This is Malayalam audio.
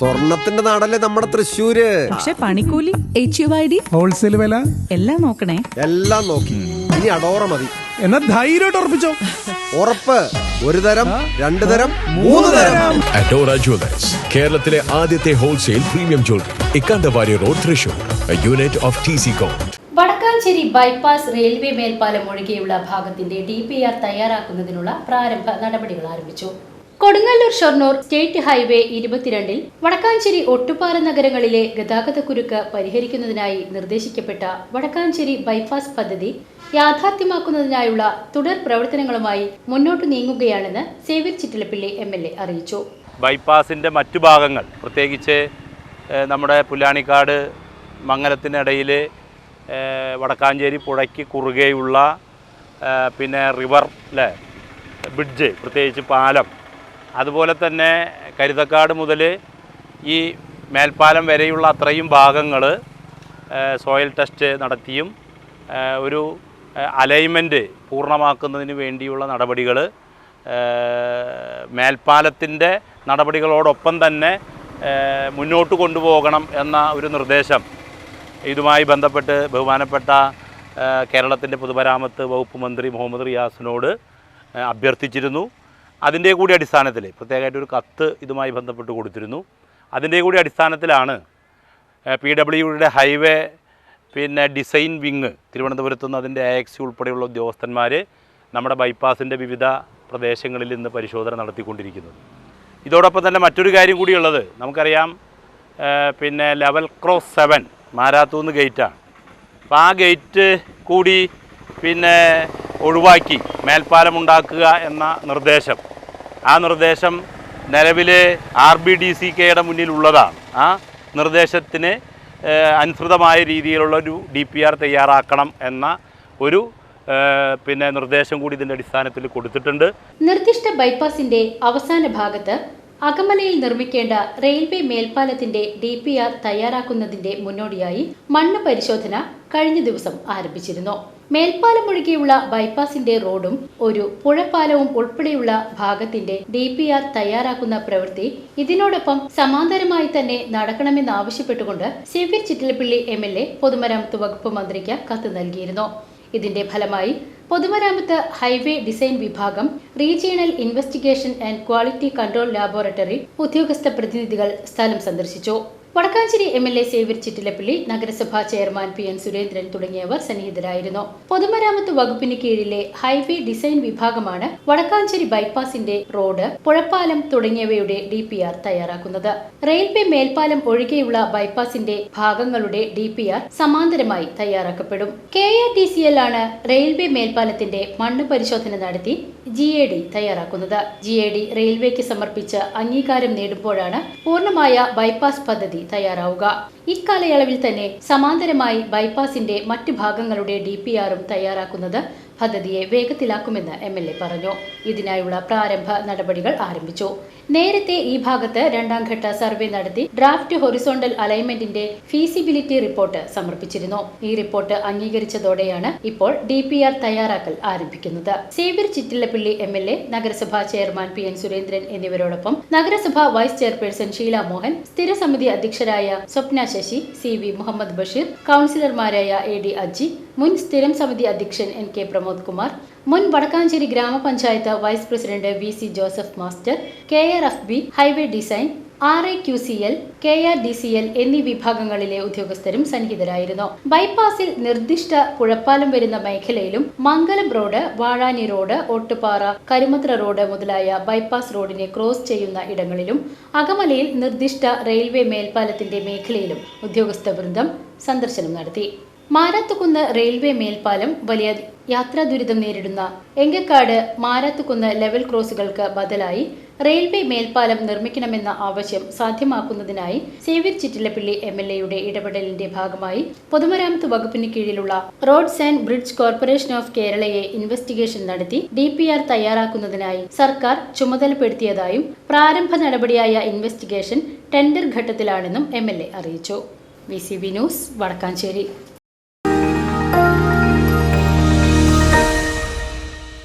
സ്വർണത്തിന്റെ നാടല്ലേ നമ്മുടെ തൃശ്ശൂര്? പക്ഷെ പണിക്കൂലി H U I D wholesale വില? എല്ലാം നോക്കണേ. എല്ലാം നോക്കി. ഇനി അടോറ മതി. എന്നാ ധൈര്യമായിട്ട് ഉറപ്പിച്ചോ? ഉറപ്പ്. ഒരു തരം രണ്ടു തരം മൂന്ന് തരം. അറ്റോറ ജ്വല്ലേഴ്സ് കേരളത്തിലെ ആദ്യത്തെ wholesale premium jewellery Ikkandavari road Thrissur unit of T C com Vadakkanchery bypass railway മേൽപ്പാലം ഒഴികെയുള്ള ഭാഗത്തിന്റെ ഡി പി ആർ തയ്യാറാക്കുന്നതിനുള്ള പ്രാരംഭ നടപടികൾ ആരംഭിച്ചു. കൊടുങ്ങല്ലൂർ ഷൊർണൂർ സ്റ്റേറ്റ് ഹൈവേ ഇരുപത്തിരണ്ടിൽ വടക്കാഞ്ചേരി ഒട്ടുപാറ നഗരങ്ങളിലെ ഗതാഗതക്കുരുക്ക് പരിഹരിക്കുന്നതിനായി നിർദ്ദേശിക്കപ്പെട്ട വടക്കാഞ്ചേരി ബൈപ്പാസ് പദ്ധതി യാഥാർത്ഥ്യമാക്കുന്നതിനായുള്ള തുടർ പ്രവർത്തനങ്ങളുമായി മുന്നോട്ട് നീങ്ങുകയാണെന്ന് Xavier Chittilappilly M L A അറിയിച്ചു. ബൈപ്പാസിന്റെ മറ്റു ഭാഗങ്ങൾ പ്രത്യേകിച്ച് നമ്മുടെ പുല്ലാണിക്കാട് മംഗലത്തിനിടയിൽ വടക്കാഞ്ചേരി പുഴയ്ക്ക് കുറുകെയുള്ള പിന്നെ റിവർ അല്ലേ ബ്രിഡ്ജ് പ്രത്യേകിച്ച് പാലം അതുപോലെ തന്നെ കരുതക്കാട് മുതൽ ഈ മേൽപ്പാലം വരെയുള്ള അത്രയും ഭാഗങ്ങൾ സോയിൽ ടെസ്റ്റ് നടത്തിയും ഒരു അലൈൻമെന്റ് പൂർണമാക്കുന്നതിന് വേണ്ടിയുള്ള നടപടികൾ മേൽപ്പാലത്തിന്റെ നടപടികളോടൊപ്പം തന്നെ മുന്നോട്ട് കൊണ്ടുപോകണം എന്ന ഒരു നിർദ്ദേശം ഇതുമായി ബന്ധപ്പെട്ട് ബഹുമാനപ്പെട്ട കേരളത്തിന്റെ പൊതുമരാമത്ത് വകുപ്പ് മന്ത്രി മുഹമ്മദ് റിയാസിനോട് അഭ്യർത്ഥിച്ചിരുന്നു. അതിന്റെ കൂടി അടിസ്ഥാനത്തിൽ പ്രത്യേകമായിട്ട് ഒരു കത്ത് ഇതുമായി ബന്ധപ്പെട്ട് കൊടുത്തിരുന്നു. അതിന്റെ കൂടി അടിസ്ഥാനത്തിലാണ് പി ഡബ്ല്യുയുടെ ഹൈവേ പിന്നെ ഡിസൈൻ വിങ് തിരുവനന്തപുരത്ത് നിന്ന് അതിന്റെ എക്സി ഉൾപ്പെടെയുള്ള ഉദ്യോഗസ്ഥന്മാർ നമ്മുടെ ബൈപ്പാസിന്റെ വിവിധ പ്രദേശങ്ങളിൽ ഇന്ന് പരിശോധന നടത്തിക്കൊണ്ടിരിക്കുന്നത്. ഇതോടൊപ്പം തന്നെ മറ്റൊരു കാര്യം കൂടിയുള്ളത് നമുക്കറിയാം പിന്നെ ലെവൽ ക്രോസ് സെവൻ മാരാത്തൂന്ന് ഗേറ്റാണ്. അപ്പോൾ ആ ഗേറ്റ് കൂടി പിന്നെ ഒഴിവാക്കി മേൽപ്പാലം ഉണ്ടാക്കുക എന്ന നിർദ്ദേശം. ആ നിർദ്ദേശം നിലവിലെ ആർ ബി ഡി സി കെയുടെ മുന്നിലുള്ളതാണ്. ആ നിർദ്ദേശത്തിന് അനുസൃതമായ രീതിയിലുള്ള ഒരു ഡി പി ആർ തയ്യാറാക്കണം എന്ന ഒരു പിന്നെ നിർദ്ദേശം കൂടി ഇതിന്റെ അടിസ്ഥാനത്തിൽ കൊടുത്തിട്ടുണ്ട്. നിർദ്ദിഷ്ട ബൈപ്പാസിന്റെ അവസാന ഭാഗത്ത് അകമലയിൽ നിർമ്മിക്കേണ്ട റെയിൽവേ മേൽപ്പാലത്തിന്റെ ഡി പി ആർ തയ്യാറാക്കുന്നതിന്റെ മുന്നോടിയായി മണ്ണ് പരിശോധന കഴിഞ്ഞ ദിവസം ആരംഭിച്ചിരുന്നു. മേൽപ്പാലം ഒഴികെയുള്ള ബൈപ്പാസിന്റെ റോഡും ഒരു പുഴപ്പാലവും ഉൾപ്പെടെയുള്ള ഭാഗത്തിന്റെ ഡി പി ആർ തയ്യാറാക്കുന്ന പ്രവൃത്തി ഇതിനോടൊപ്പം സമാന്തരമായി തന്നെ നടക്കണമെന്നാവശ്യപ്പെട്ടുകൊണ്ട് Xavier Chittilappilly M L A പൊതുമരാമത്ത് വകുപ്പ് മന്ത്രിക്ക് കത്ത് നൽകിയിരുന്നു. ഇതിന്റെ ഫലമായി പൊതുമരാമത്ത് ഹൈവേ ഡിസൈൻ വിഭാഗം regional investigation and quality control laboratory ഉദ്യോഗസ്ഥ പ്രതിനിധികൾ സ്ഥലം സന്ദർശിച്ചു. Vadakkanchery M L A Xavier Chittilappilly നഗരസഭാ ചെയർമാൻ പി എൻ സുരേന്ദ്രൻ തുടങ്ങിയവർ സന്നിഹിതരായിരുന്നു. പൊതുമരാമത്ത് വകുപ്പിന് കീഴിലെ ഹൈവേ ഡിസൈൻ വിഭാഗമാണ് വടക്കാഞ്ചേരി ബൈപ്പാസിന്റെ റോഡ് പുഴപ്പാലം തുടങ്ങിയവയുടെ ഡി പി ആർ തയ്യാറാക്കുന്നത്. റെയിൽവേ മേൽപ്പാലം ഒഴികെയുള്ള ബൈപ്പാസിന്റെ ഭാഗങ്ങളുടെ ഡി പി ആർ സമാന്തരമായി തയ്യാറാക്കപ്പെടും. K A T C L ആണ് റെയിൽവേ മേൽപ്പാലത്തിന്റെ മണ്ണ് പരിശോധന നടത്തി ജി എ ഡി തയ്യാറാക്കുന്നത്. ജി എ ഡി റെയിൽവേക്ക് സമർപ്പിച്ച് അംഗീകാരം നേടുമ്പോഴാണ് പൂർണമായ ബൈപ്പാസ് പദ്ധതി తయారవుగా ഇക്കാലയളവിൽ തന്നെ സമാന്തരമായി ബൈപ്പാസിന്റെ മറ്റു ഭാഗങ്ങളുടെ ഡി പി ആറും തയ്യാറാക്കുന്നത് പദ്ധതിയെ വേഗത്തിലാക്കുമെന്ന് എം എൽ എ പറഞ്ഞു. ഇതിനായുള്ള പ്രാരംഭ നടപടികൾ ആരംഭിച്ചു. നേരത്തെ ഈ ഭാഗത്ത് രണ്ടാം ഘട്ട സർവേ നടത്തി ഡ്രാഫ്റ്റ് ഹൊറിസോണ്ടൽ അലൈൻമെന്റിന്റെ ഫീസിബിലിറ്റി റിപ്പോർട്ട് സമർപ്പിച്ചിരുന്നു. ഈ റിപ്പോർട്ട് അംഗീകരിച്ചതോടെയാണ് ഇപ്പോൾ ഡി പി ആർ തയ്യാറാക്കൽ ആരംഭിക്കുന്നത്. Xavier Chittilappilly M L A നഗരസഭാ ചെയർമാൻ പി എൻ സുരേന്ദ്രൻ എന്നിവരോടൊപ്പം നഗരസഭാ വൈസ് ചെയർപേഴ്സൺ ഷീല മോഹൻ സ്ഥിരസമിതി അധ്യക്ഷരായ സ്വപ്ന ശശി സി വി മുഹമ്മദ് ബഷീർ കൗൺസിലർമാരായ എ ഡി അജി മുൻ സ്ഥിരം സമിതി അധ്യക്ഷൻ എൻ കെ പ്രമോദ് കുമാർ മുൻ വടക്കാഞ്ചേരി ഗ്രാമപഞ്ചായത്ത് vice president V C Joseph master K R F B highway design R A Q C L K R D C L എന്നീ വിഭാഗങ്ങളിലെ ഉദ്യോഗസ്ഥരും സന്നിഹിതരായിരുന്നു. ബൈപ്പാസിൽ നിർദ്ദിഷ്ട പുഴപ്പാലം വരുന്ന മേഖലയിലും Mangalam road Vazhani road Ottupara Karumathra road മുതലായ ബൈപ്പാസ് റോഡിനെ ക്രോസ് ചെയ്യുന്ന ഇടങ്ങളിലും അകമലയിൽ നിർദ്ദിഷ്ട റെയിൽവേ മേൽപ്പാലത്തിന്റെ മേഖലയിലും ഉദ്യോഗസ്ഥ വൃന്ദം സന്ദർശനം നടത്തി. മാരാത്തുകുന്ന് റെയിൽവേ മേൽപ്പാലം വലിയ യാത്രാ ദുരിതം നേരിടുന്ന എങ്കക്കാട് മാരാത്തുകുന്ന് ലെവൽ ക്രോസുകൾക്ക് ബദലായി റെയിൽവേ മേൽപ്പാലം നിർമ്മിക്കണമെന്ന ആവശ്യം സാധ്യമാക്കുന്നതിനായി സേവ്യർ ചിറ്റിലപ്പിള്ളി എം എൽ എയുടെ ഇടപെടലിന്റെ ഭാഗമായി പൊതുമരാമത്ത് വകുപ്പിന് കീഴിലുള്ള roads and bridge corporation of കേരളയെ investigation നടത്തി ഡി പി ആർ തയ്യാറാക്കുന്നതിനായി സർക്കാർ ചുമതലപ്പെടുത്തിയതായും പ്രാരംഭ നടപടിയായ ഇൻവെസ്റ്റിഗേഷൻ ടെൻഡർ ഘട്ടത്തിലാണെന്നും എം എൽ എ അറിയിച്ചു. V C B news Vadakkanchery.